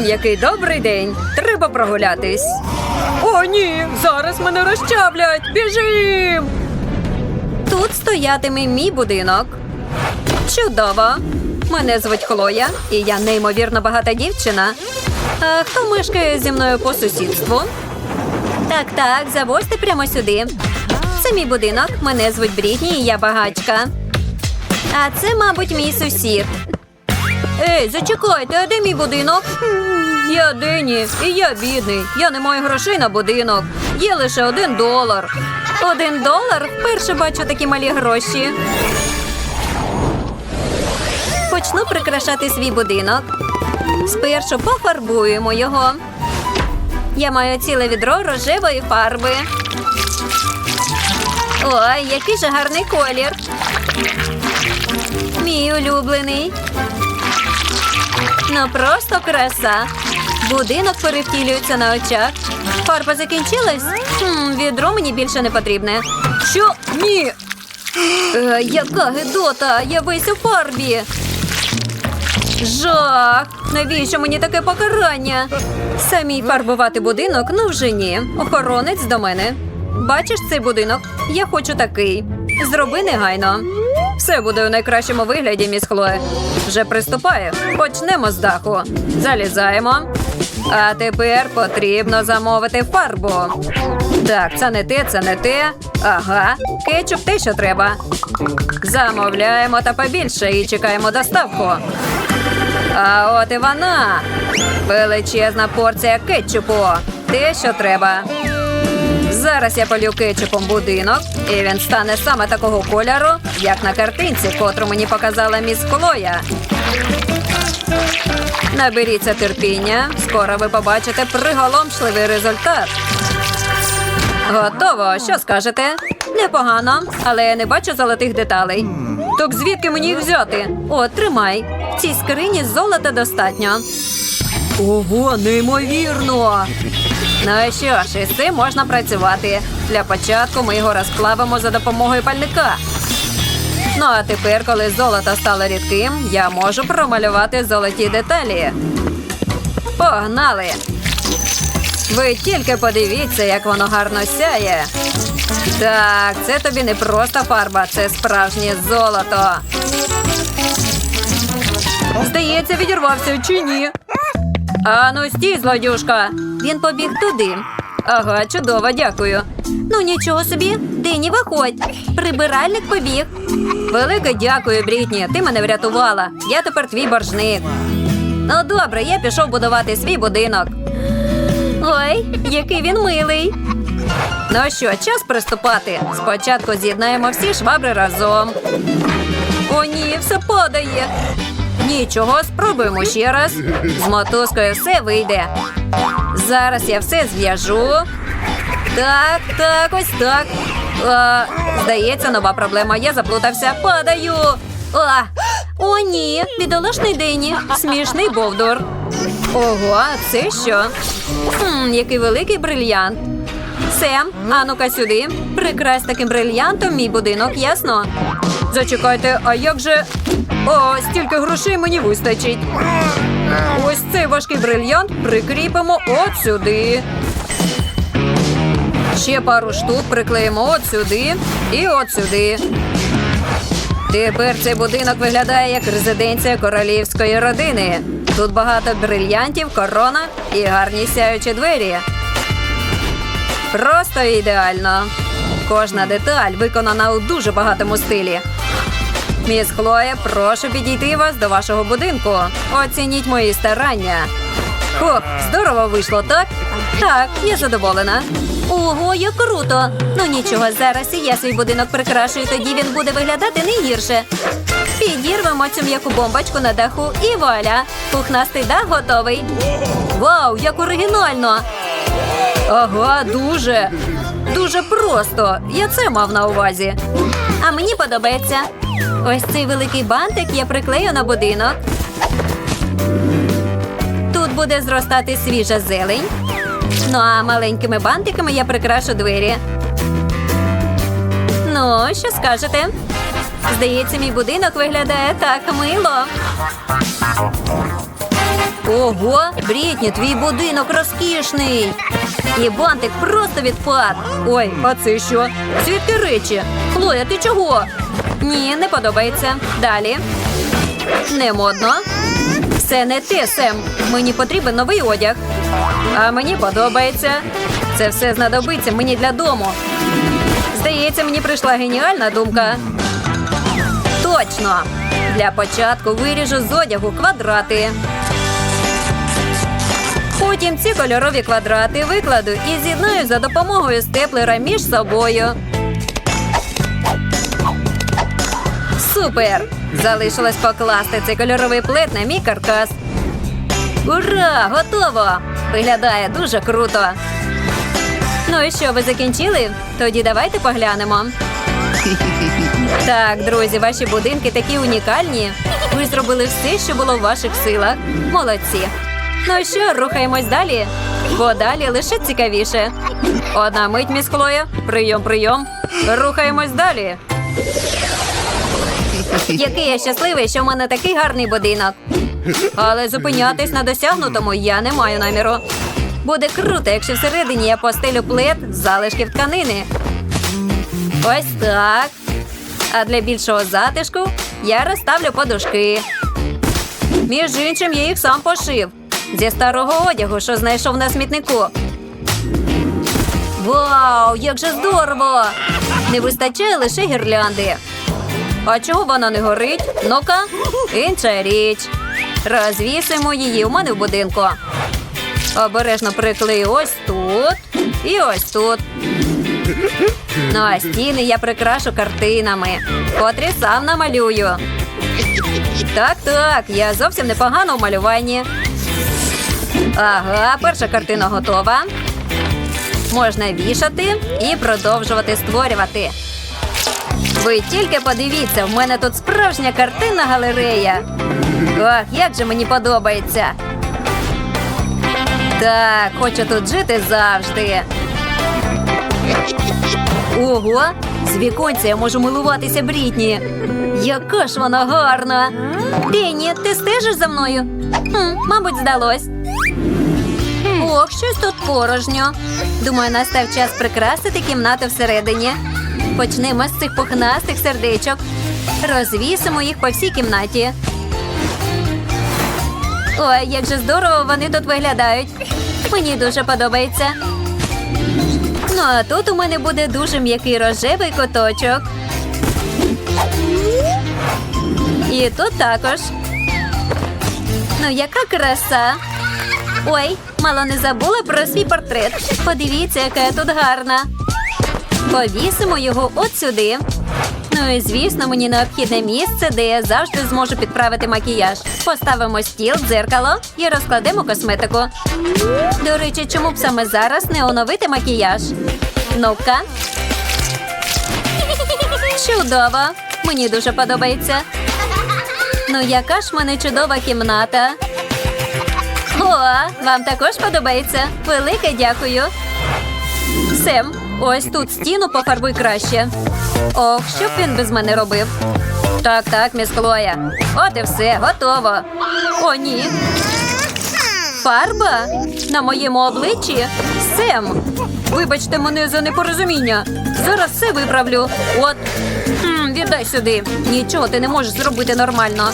Який добрий день. Треба прогулятись. О, ні, зараз мене розчавлять. Біжим. Тут стоятиме мій будинок. Чудово. Мене звуть Хлоя, і я неймовірно багата дівчина. А хто мешкає зі мною по сусідству? Так, так, завозьте прямо сюди. Це мій будинок. Мене звуть Брітні, і я багачка. А це, мабуть, мій сусід. Ей, зачекайте, а де мій будинок? Я Дені, і я бідний. Я не маю грошей на будинок. Є лише один долар. Один долар? Вперше бачу такі малі гроші. Почну прикрашати свій будинок. Спершу пофарбуємо його. Я маю ціле відро рожевої фарби. Ой, який же гарний колір. Мій улюблений. Ну просто краса. Будинок перевтілюється на очах. Фарба закінчилась? Хм, відро мені більше не потрібне. Що? Ні. Е, яка гидота! Я весь у фарбі. Жах! Навіщо мені таке покарання? Самій фарбувати будинок, ну вже ні. Охоронець до мене. Бачиш цей будинок? Я хочу такий. Зроби негайно. Все буде у найкращому вигляді, міс Хлоє. Вже приступаю. Почнемо з даху. Залізаємо. А тепер потрібно замовити фарбу. Так, це не те, це не те. Ага, кетчуп те, що треба. Замовляємо та побільше і чекаємо доставку. А от і вона. Величезна порція кетчупу. Те, що треба. Зараз я полю кетчупом будинок, і він стане саме такого кольору, як на картинці, котру мені показала міс Хлоя. Наберіться терпіння. Скоро ви побачите приголомшливий результат. Готово. Що скажете? Непогано, але я не бачу золотих деталей. Так звідки мені їх взяти? О, тримай. В цій скрині золота достатньо. Ого, неймовірно. Ну що ж, із цим можна працювати. Для початку ми його розплавимо за допомогою пальника. Ну а тепер, коли золото стало рідким, я можу промалювати золоті деталі. Погнали! Ви тільки подивіться, як воно гарно сяє. Так, це тобі не просто фарба, це справжнє золото. Здається, відірвався чи ні? Ану, стій, злодюшка. Він побіг туди. Ага, чудово, дякую. Ну нічого собі, Дені, виходь. Прибиральник побіг. Велике дякую, Брітні. Ти мене врятувала. Я тепер твій боржник. Ну, добре, я пішов будувати свій будинок. Ой, який він милий. Ну що, час приступати. Спочатку з'єднаємо всі швабри разом. О, ні, все падає. Нічого, спробуємо ще раз. З мотузкою все вийде. Зараз я все зв'яжу. Так, так, ось так. А, здається, нова проблема. Я заплутався. Падаю. А, о, ні, бідолашний Дені. Смішний бовдур. Ого, це що? Хм, який великий брильянт. Сем, а ну-ка сюди. Прикрась таким брильянтом мій будинок, ясно? Зачекайте, а як же. О, стільки грошей мені вистачить. Ось цей важкий брильянт прикріпимо от сюди. Ще пару штук приклеїмо от сюди і от сюди. Тепер цей будинок виглядає як резиденція королівської родини. Тут багато брильянтів, корона і гарні сяючі двері. Просто ідеально. Кожна деталь виконана у дуже багатому стилі. Міс Хлоя, прошу підійти вас до вашого будинку. Оцініть мої старання. Ох, здорово вийшло, так? Так, я задоволена. Ого, як круто! Ну нічого, зараз і я свій будинок прикрашую, тоді він буде виглядати не гірше. Підірвемо цю м'яку бомбочку на даху і вуаля! Пухнастий дах готовий. Вау, як оригінально! Ага, дуже. Дуже просто. Я це мав на увазі. А мені подобається. Ось цей великий бантик я приклею на будинок. Тут буде зростати свіжа зелень. Ну а маленькими бантиками я прикрашу двері. Ну, що скажете? Здається, мій будинок виглядає так мило. Ого, Брітні, твій будинок розкішний. І бантик просто відпад. Ой, а це що? Звідки речі? Хлоя, ти чого? Ні, не подобається. Далі. Не модно. Все не те, Сем. Мені потрібен новий одяг. А мені подобається. Це все знадобиться мені для дому. Здається, мені прийшла геніальна думка. Точно! Для початку виріжу з одягу квадрати. Потім ці кольорові квадрати викладу і з'єднаю за допомогою степлера між собою. Супер! Залишилось покласти цей кольоровий плет на мій каркас. Ура! Готово! Виглядає дуже круто. Ну і що, ви закінчили? Тоді давайте поглянемо. Так, друзі, ваші будинки такі унікальні. Ви зробили все, що було в ваших силах. Молодці. Ну і що, рухаємось далі? Бо далі лише цікавіше. Одна мить, міс Хлоя. Прийом, прийом. Рухаємось далі. Який я щасливий, що в мене такий гарний будинок. Але зупинятись на досягнутому я не маю наміру. Буде круто, якщо всередині я постелю плед з залишків тканини. Ось так. А для більшого затишку я розставлю подушки. Між іншим, я їх сам пошив зі старого одягу, що знайшов на смітнику. Вау, як же здорово! Не вистачає лише гірлянди. А чого вона не горить? Ну-ка, інша річ. Розвісимо її у мене в будинку. Обережно приклею ось тут і ось тут. Ну а стіни я прикрашу картинами, котрі сам намалюю. Так, так, я зовсім непогано в малюванні. Ага, перша картина готова. Можна вішати і продовжувати створювати. Ви тільки подивіться, в мене тут справжня картинна галерея. Ох, як же мені подобається. Так, хочу тут жити завжди. Ого, з віконця я можу милуватися Брітні. Яка ж вона гарна. Денні, ти стежиш за мною? Хм, мабуть, здалось. Ох, щось тут порожньо. Думаю, настав час прикрасити кімнату всередині. Почнемо з цих пухнастих сердечок. Розвісимо їх по всій кімнаті. Ой, як же здорово вони тут виглядають. Мені дуже подобається. Ну, а тут у мене буде дуже м'який рожевий куточок. І тут також. Ну, яка краса. Ой, мало не забула про свій портрет. Подивіться, яка я тут гарна. Повісимо його от сюди. Ну і звісно, мені необхідне місце, де я завжди зможу підправити макіяж. Поставимо стіл, дзеркало і розкладемо косметику. До речі, чому б саме зараз не оновити макіяж? Ну-ка. Чудово! Мені дуже подобається. Ну, яка ж мене чудова кімната. О, вам також подобається? Велике дякую. Сем, ось тут стіну пофарбуй краще. Ох, що б він без мене робив? Так, так, міс Хлоя. От і все, готово. О, ні. Фарба? На моєму обличчі? Сем. Вибачте мене за непорозуміння. Зараз все виправлю. От. М, віддай сюди. Нічого ти не можеш зробити нормально.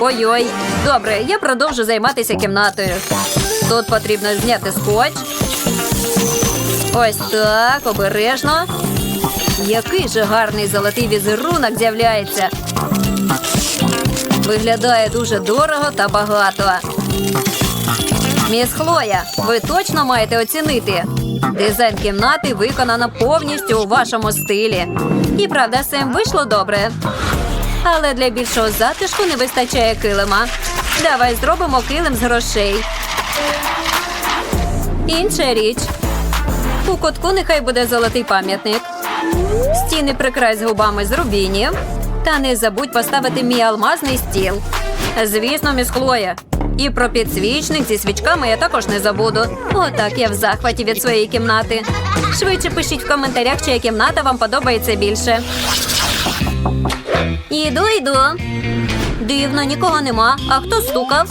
Ой-ой. Добре, я продовжу займатися кімнатою. Тут потрібно зняти скотч. Ось так, обережно. Який же гарний золотий візерунок з'являється. Виглядає дуже дорого та багато. Міс Хлоя, ви точно маєте оцінити. Дизайн кімнати виконано повністю у вашому стилі. І правда, Сем вийшло добре. Але для більшого затишку не вистачає килима. Давай зробимо килим з грошей. Інша річ. У кутку нехай буде золотий пам'ятник. Стіни прикрась губами з рубінів. Та не забудь поставити мій алмазний стіл. Звісно, міс Хлоя. І про підсвічник зі свічками я також не забуду. Отак я в захваті від своєї кімнати. Швидше пишіть в коментарях, чия кімната вам подобається більше. Іду, йду. Дивно, нікого нема. А хто стукав?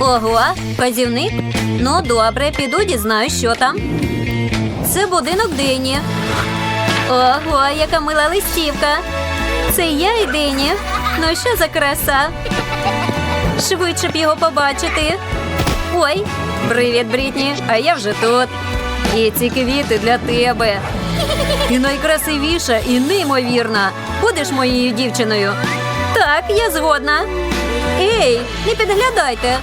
Ого, вказівник? Ну, добре, піду дізнаюсь, що там. Це будинок Дені. Ого, яка мила листівка. Це я і Дені. Ну що за краса? Швидше б його побачити. Ой, привіт, Брітні, а я вже тут. І ці квіти для тебе. І найкрасивіша, і неймовірна. Будеш моєю дівчиною? Так, я згодна. Ей, не підглядайте.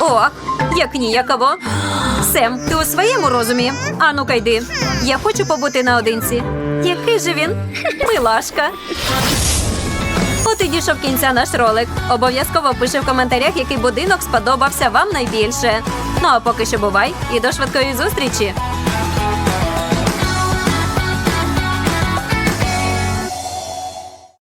Ох, як ніяково. Сем, ти у своєму розумі? А ну-ка йди. Я хочу побути наодинці. Який же він? Милашка. От і дійшов кінця наш ролик. Обов'язково пиши в коментарях, який будинок сподобався вам найбільше. Ну а поки що бувай і до швидкої зустрічі.